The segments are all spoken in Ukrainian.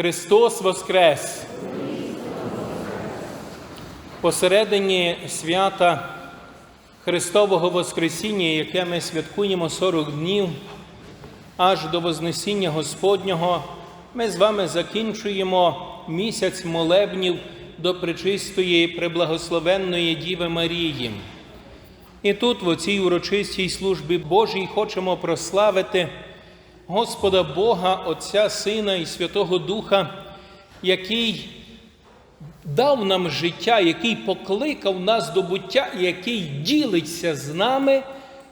Христос Воскрес! Посередині свята Христового Воскресіння, яке ми святкуємо 40 днів, аж до Вознесіння Господнього, ми з вами закінчуємо місяць молебнів до пречистої преблагословенної Діви Марії. І тут, в цій урочистій службі Божій, хочемо прославити Господа Бога, Отця, Сина і Святого Духа, який дав нам життя, який покликав нас до буття, який ділиться з нами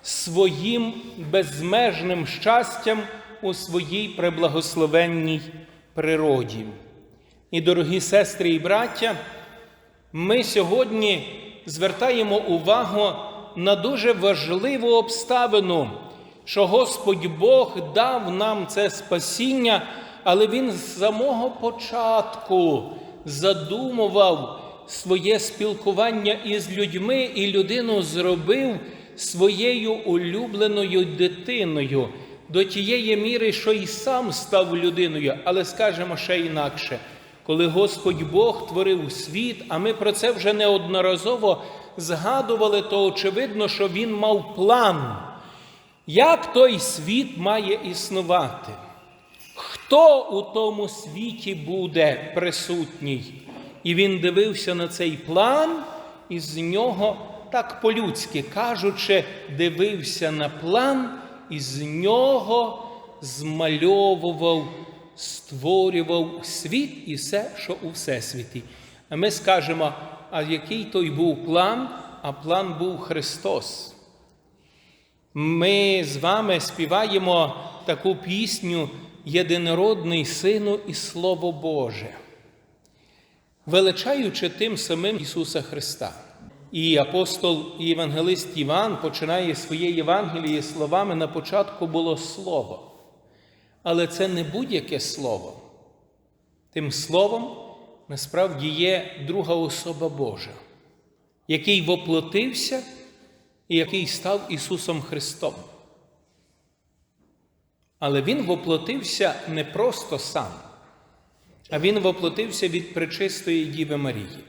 своїм безмежним щастям у своїй преблагословенній природі. І, дорогі сестри і браття, ми сьогодні звертаємо увагу на дуже важливу обставину, що Господь Бог дав нам це спасіння, але Він з самого початку задумував своє спілкування із людьми і людину зробив своєю улюбленою дитиною до тієї міри, що і сам став людиною, але скажемо ще інакше. Коли Господь Бог творив світ, а ми про це вже неодноразово згадували, то очевидно, що Він мав план, як той світ має існувати. Хто у тому світі буде присутній? І він дивився на цей план, і з нього, так по-людськи кажучи, дивився на план, і з нього змальовував, створював світ і все, що у всесвіті. А ми скажемо, а який той був план? А план був Христос. Ми з вами співаємо таку пісню Єдинородний Сину і Слово Боже, величаючи тим самим Ісуса Христа. І апостол і євангелист Іван починає своє Євангеліє словами на початку було Слово. Але це не будь-яке слово. Тим словом насправді є друга особа Божа, який воплотився і який став Ісусом Христом. Але Він воплотився не просто сам, а Він воплотився від пречистої Діви Марії.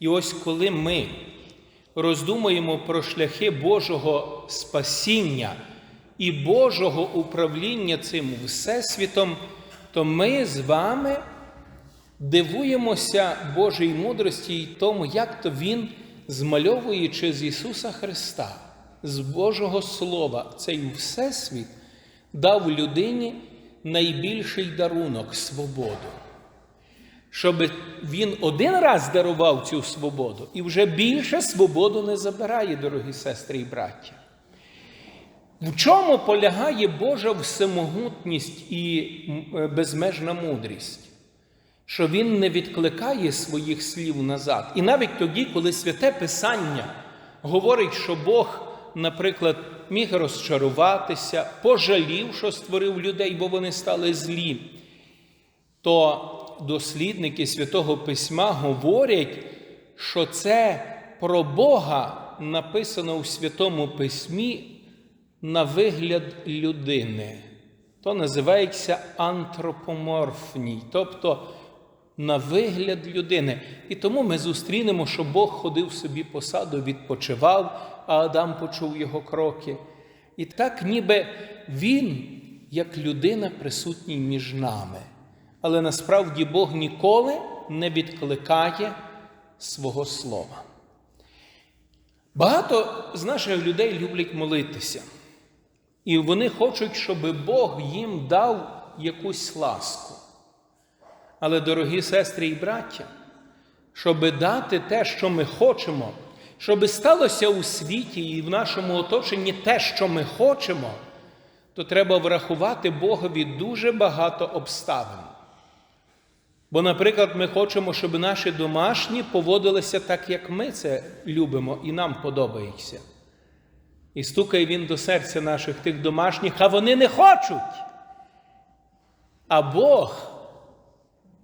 І ось коли ми роздумуємо про шляхи Божого спасіння і Божого управління цим Всесвітом, то ми з вами дивуємося Божій мудрості і тому, як то Він, змальовуючи з Ісуса Христа, з Божого Слова, цей Всесвіт, дав людині найбільший дарунок свободу. Щоб він один раз дарував цю свободу і вже більше свободу не забирає, дорогі сестри і браття. В чому полягає Божа всемогутність і безмежна мудрість? Що Він не відкликає своїх слів назад. І навіть тоді, коли святе Писання говорить, що Бог, наприклад, міг розчаруватися, пожалів, що створив людей, бо вони стали злі, то дослідники Святого Письма говорять, що це про Бога написано у Святому Письмі на вигляд людини. То називається антропоморфній, тобто на вигляд людини. І тому ми зустрінемо, що Бог ходив собі по саду, відпочивав, а Адам почув його кроки. І так, ніби він, як людина, присутній між нами. Але насправді Бог ніколи не відкликає свого слова. Багато з наших людей люблять молитися. І вони хочуть, щоб Бог їм дав якусь ласку. Але, дорогі сестри і браття, щоб дати те, що ми хочемо, щоб сталося у світі і в нашому оточенні те, що ми хочемо, то треба врахувати Богові дуже багато обставин. Бо, наприклад, ми хочемо, щоб наші домашні поводилися так, як ми це любимо і нам подобається. І стукає він до серця наших тих домашніх, а вони не хочуть. А Бог,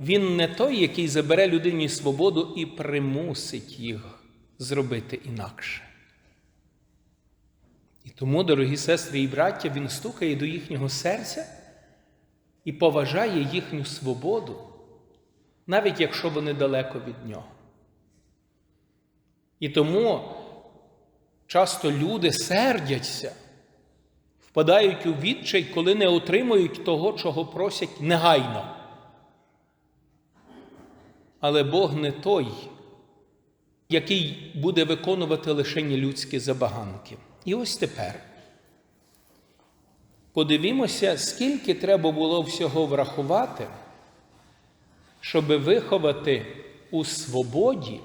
Він не той, який забере людині свободу і примусить їх зробити інакше. І тому, дорогі сестри і браття, Він стукає до їхнього серця і поважає їхню свободу навіть якщо вони далеко від нього. І тому часто люди сердяться, впадають у відчай, коли не отримують того, чого просять негайно. Але Бог не той, який буде виконувати лише людські забаганки. І ось тепер. Подивімося, скільки треба було всього врахувати, щоб виховати у свободі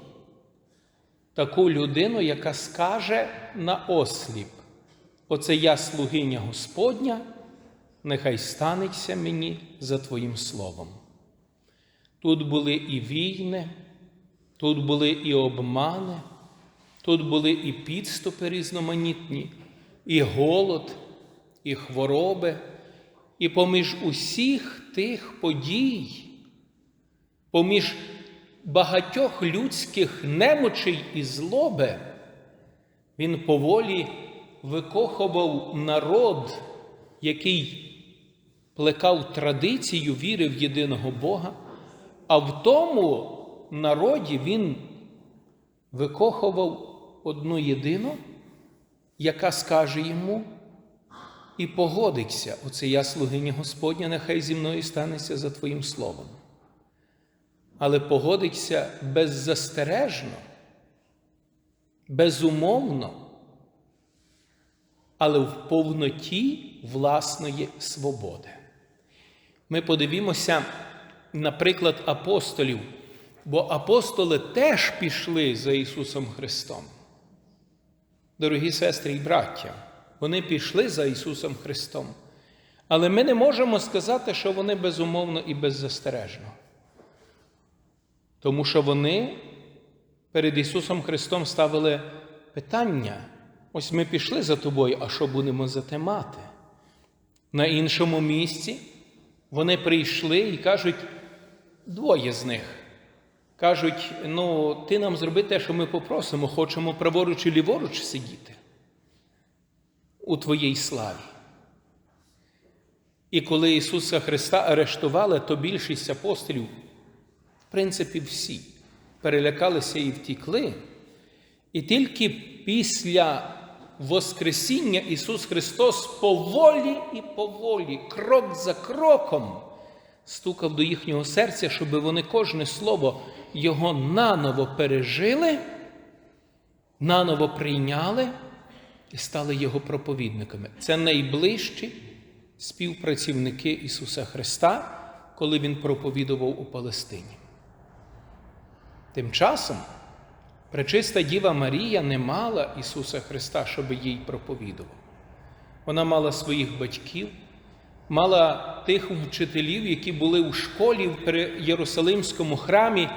таку людину, яка скаже на осліп: Оце я слугиня Господня, нехай станеться мені за Твоїм словом. Тут були і війни, тут були і обмани, тут були і підступи різноманітні, і голод, і хвороби, і поміж усіх тих подій, поміж багатьох людських немочей і злоби, він поволі викохував народ, який плекав традицію віри в єдиного Бога, а в тому народі він викохував одну єдину, яка скаже йому і погодиться, оце я слугиня Господня, нехай зі мною станеться за Твоїм словом. Але погодиться беззастережно, безумовно, але в повноті власної свободи. Ми подивімося, наприклад, апостолів, бо апостоли теж пішли за Ісусом Христом. Дорогі сестри і браття, вони пішли за Ісусом Христом. Але ми не можемо сказати, що вони безумовно і беззастережно. Тому що вони перед Ісусом Христом ставили питання. Ось ми пішли за тобою, а що будемо за те мати? На іншому місці вони прийшли і кажуть, двоє з них. Кажуть, ну, ти нам зроби те, що ми попросимо, хочемо праворуч і ліворуч сидіти у Твоїй славі. І коли Ісуса Христа арештували, то більшість апостолів, в принципі, всі перелякалися і втікли. І тільки після Воскресіння Ісус Христос поволі і поволі, крок за кроком, стукав до їхнього серця, щоб вони кожне слово Його наново пережили, наново прийняли і стали Його проповідниками. Це найближчі співпрацівники Ісуса Христа, коли Він проповідував у Палестині. Тим часом пречиста Діва Марія не мала Ісуса Христа, щоб їй проповідував. Вона мала своїх батьків, мала тих вчителів, які були у школі в Єрусалимському храмі,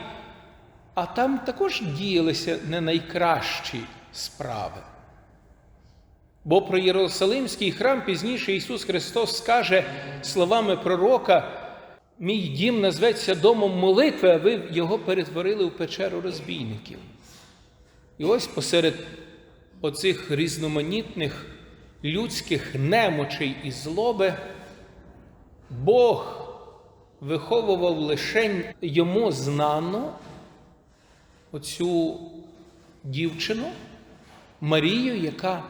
а там також діялися не найкращі справи. Бо про Єрусалимський храм пізніше Ісус Христос скаже словами пророка, мій дім назветься домом молитви, а ви його перетворили в печеру розбійників. І ось посеред оцих різноманітних людських немочей і злоби Бог виховував лише йому знану оцю дівчину Марію, яка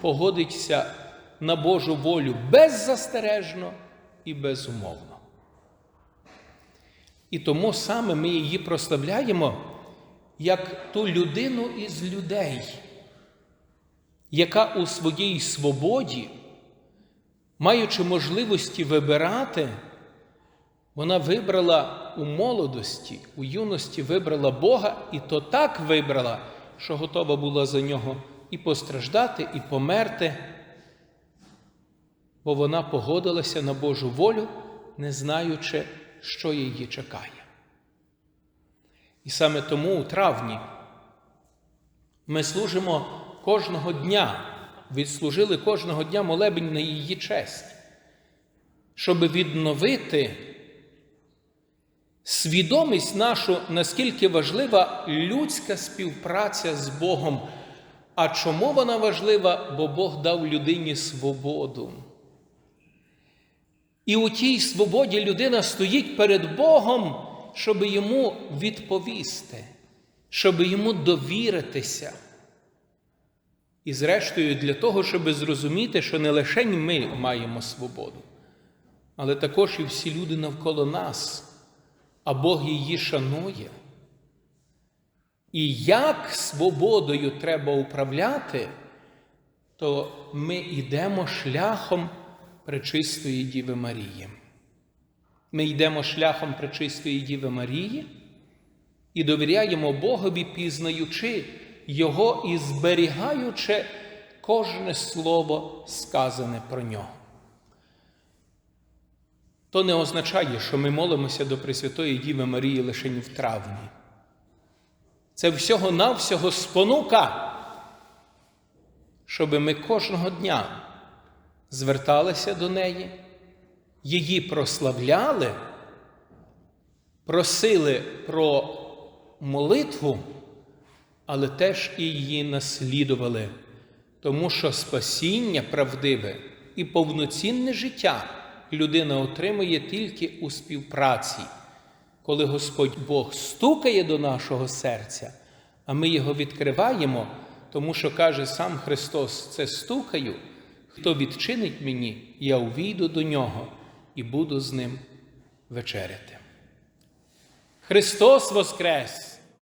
погодиться на Божу волю беззастережно і безумовно. І тому саме ми її прославляємо як ту людину із людей, яка у своїй свободі, маючи можливості вибирати, вона вибрала у молодості, у юності вибрала Бога, і то так вибрала, що готова була за нього і постраждати, і померти, бо вона погодилася на Божу волю, не знаючи, що її чекає. І саме тому у травні ми служимо кожного дня, відслужили кожного дня молебень на її честь, щоб відновити свідомість нашу, наскільки важлива людська співпраця з Богом. А чому вона важлива? Бо Бог дав людині свободу. І у тій свободі людина стоїть перед Богом щоб йому відповісти, щоб йому довіритися. І, зрештою, для того, щоб зрозуміти, що не лише ми маємо свободу, але також і всі люди навколо нас, а Бог її шанує. І як свободою треба управляти, то ми йдемо шляхом пречистої Діви Марії. Ми йдемо шляхом пречистої Діви Марії і довіряємо Богові, пізнаючи Його і зберігаючи кожне слово, сказане про нього. То не означає, що ми молимося до Пресвятої Діви Марії лише в травні. Це всього-навсього спонука, щоб ми кожного дня зверталися до неї, її прославляли, просили про молитву, але теж і її наслідували, тому що спасіння правдиве і повноцінне життя людина отримує тільки у співпраці, коли Господь Бог стукає до нашого серця, а ми його відкриваємо, тому що каже сам Христос: це стукаю, хто відчинить мені, я увійду до нього і буду з ним вечеряти. Христос Воскрес!